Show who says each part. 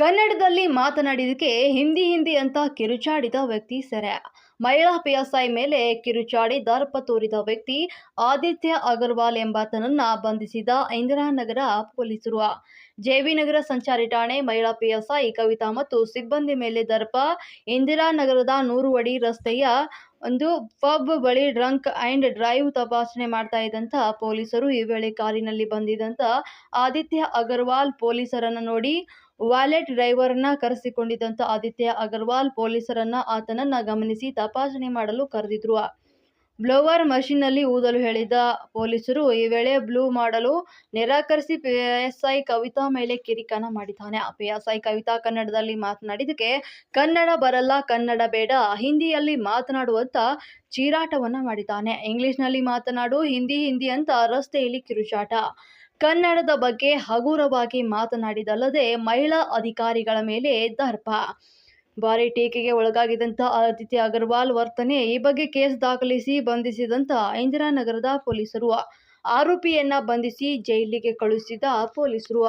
Speaker 1: ಕನ್ನಡದಲ್ಲಿ ಮಾತನಾಡಿದಕ್ಕೆ ಹಿಂದಿ ಹಿಂದಿ ಅಂತ ಕಿರುಚಾಡಿದ ವ್ಯಕ್ತಿ ಸೆರೆ. ಮಹಿಳಾ ಪಿಎಸ್ಐ ಮೇಲೆ ಕಿರುಚಾಡಿ ದರ್ಪ ತೋರಿದ ವ್ಯಕ್ತಿ ಆದಿತ್ಯ ಅಗರ್ವಾಲ್ ಎಂಬಾತನನ್ನ ಬಂಧಿಸಿದ ಇಂದಿರಾನಗರ ಪೊಲೀಸರು. ಜೆವಿನಗರ ಸಂಚಾರಿ ಠಾಣೆ ಮಹಿಳಾ ಪಿಎಸ್ಐ ಕವಿತಾ ಮತ್ತು ಸಿಬ್ಬಂದಿ ಮೇಲೆ ದರ್ಪ. ಇಂದಿರಾನಗರದ ನೂರು ಅಡಿ ರಸ್ತೆಯ ಒಂದು ಪಬ್ ಬಳಿ ಡ್ರಂಕ್ ಅಂಡ್ ಡ್ರೈವ್ ತಪಾಸಣೆ ಮಾಡ್ತಾ ಇದ್ದಂಥ ಪೊಲೀಸರು ಈ ವೇಳೆ ಕಾರಿನಲ್ಲಿ ಬಂದಿದ್ದಂಥ ಆದಿತ್ಯ ಅಗರ್ವಾಲ್ ಪೊಲೀಸರನ್ನ ನೋಡಿ ವ್ಯಾಲೆಟ್ ಡ್ರೈವರ್ನ ಕರೆಸಿಕೊಂಡಿದ್ದಂಥ ಆದಿತ್ಯ ಅಗರ್ವಾಲ್ ಪೊಲೀಸರನ್ನ ಆತನನ್ನ ಗಮನಿಸಿ ತಪಾಸಣೆ ಮಾಡಲು ಕರೆದಿದ್ರು. ಬ್ಲೋವರ್ ಮಷೀನ್ನಲ್ಲಿ ಊದಲು ಹೇಳಿದ ಪೊಲೀಸರು, ಈ ವೇಳೆ ಬ್ಲೂ ಮಾಡಲು ನಿರಾಕರಿಸಿ ಪಿಎಸ್ಐ ಕವಿತಾ ಮೇಲೆ ಕಿರಿಕನ ಮಾಡಿದ್ದಾನೆ. ಪಿಎಸ್ಐ ಕವಿತಾ ಕನ್ನಡದಲ್ಲಿ ಮಾತನಾಡಿದಕ್ಕೆ ಕನ್ನಡ ಬರಲ್ಲ, ಕನ್ನಡ ಬೇಡ, ಹಿಂದಿಯಲ್ಲಿ ಮಾತನಾಡುವಂತ ಚೀರಾಟವನ್ನ ಮಾಡಿದ್ದಾನೆ. ಇಂಗ್ಲಿಷ್ನಲ್ಲಿ ಮಾತನಾಡು, ಹಿಂದಿ ಹಿಂದಿ ಅಂತ ರಸ್ತೆಯಲ್ಲಿ ಕಿರುಚಾಟ. ಕನ್ನಡದ ಬಗ್ಗೆ ಹಗುರವಾಗಿ ಮಾತನಾಡಿದಲ್ಲದೆ ಮಹಿಳಾ ಅಧಿಕಾರಿಗಳ ಮೇಲೆ ದರ್ಪ. ಭಾರಿ ಟೀಕೆಗೆ ಒಳಗಾಗಿದ್ದಂಥ ಆದಿತ್ಯ ಅಗರ್ವಾಲ್ ವರ್ತನೆ ಈ ಬಗ್ಗೆ ಕೇಸ್ ದಾಖಲಿಸಿ ಬಂಧಿಸಿದಂಥ ಇಂದಿರಾನಗರದ ಪೊಲೀಸರು. ಆರೋಪಿಯನ್ನ ಬಂಧಿಸಿ ಜೈಲಿಗೆ ಕಳುಹಿಸಿದ ಪೊಲೀಸರು.